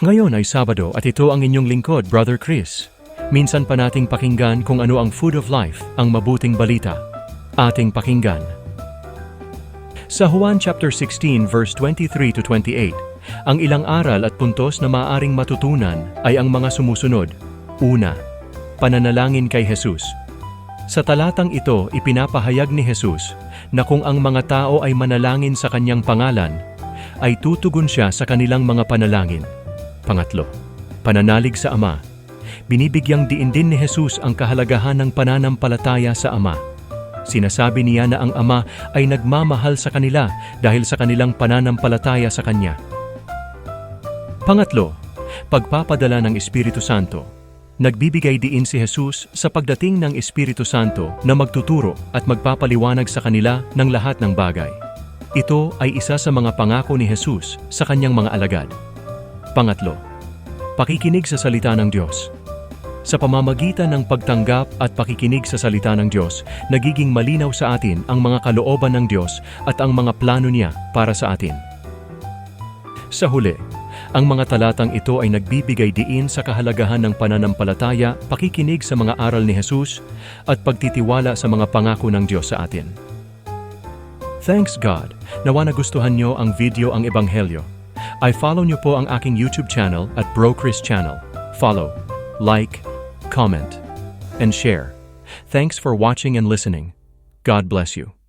Ngayon ay Sabado at ito ang inyong lingkod, Brother Chris. Minsan pa nating pakinggan kung ano ang food of life, ang mabuting balita. Ating pakinggan. Sa Juan chapter 16 verse 23 to 28, ang ilang aral at puntos na maaring matutunan ay ang mga sumusunod. Una, pananalangin kay Jesus. Sa talatang ito, ipinapahayag ni Jesus na kung ang mga tao ay manalangin sa kanyang pangalan, ay tutugon siya sa kanilang mga panalangin. Pangatlo, pananalig sa Ama. Binibigyang diin din ni Jesus ang kahalagahan ng pananampalataya sa Ama. Sinasabi niya na ang Ama ay nagmamahal sa kanila dahil sa kanilang pananampalataya sa Kanya. Pangatlo, pagpapadala ng Espiritu Santo. Nagbibigay diin si Jesus sa pagdating ng Espiritu Santo na magtuturo at magpapaliwanag sa kanila ng lahat ng bagay. Ito ay isa sa mga pangako ni Jesus sa kanyang mga alagad. Pangatlo, pakikinig sa salita ng Diyos. Sa pamamagitan ng pagtanggap at pakikinig sa salita ng Diyos, nagiging malinaw sa atin ang mga kalooban ng Diyos at ang mga plano niya para sa atin. Sa huli, ang mga talatang ito ay nagbibigay diin sa kahalagahan ng pananampalataya, pakikinig sa mga aral ni Jesus, at pagtitiwala sa mga pangako ng Diyos sa atin. Thanks God, nawa nagustuhan nyo ang video ang Ebanghelyo. I follow nyo po ang aking YouTube channel at Bro Chris channel. Follow, like, comment, and share. Thanks for watching and listening. God bless you.